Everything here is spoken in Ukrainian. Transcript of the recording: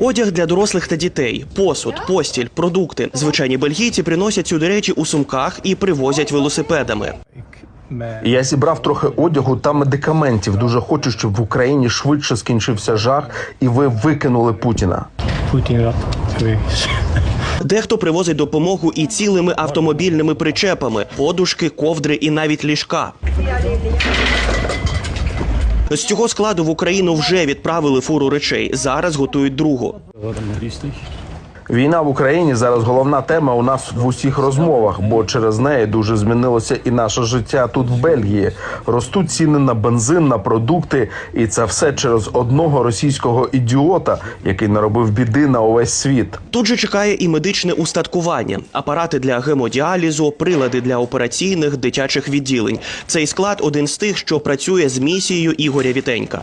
Одяг для дорослих та дітей, посуд, постіль, продукти. Звичайні бельгійці приносять сюди речі у сумках і привозять велосипедами. Я зібрав трохи одягу та медикаментів. Дуже хочу, щоб в Україні швидше скінчився жах, і ви викинули Путіна. Geweest. Дехто привозить допомогу і цілими автомобільними причепами, подушки, ковдри і навіть ліжка. З цього складу в Україну вже відправили фуру речей. Зараз готують другу. Війна в Україні зараз головна тема у нас в усіх розмовах, бо через неї дуже змінилося і наше життя тут в Бельгії. Ростуть ціни на бензин, на продукти, і це все через одного російського ідіота, який наробив біди на увесь світ. Тут же чекає і медичне устаткування, апарати для гемодіалізу, прилади для операційних дитячих відділень. Цей склад один з тих, що працює з місією Ігоря Вітенька.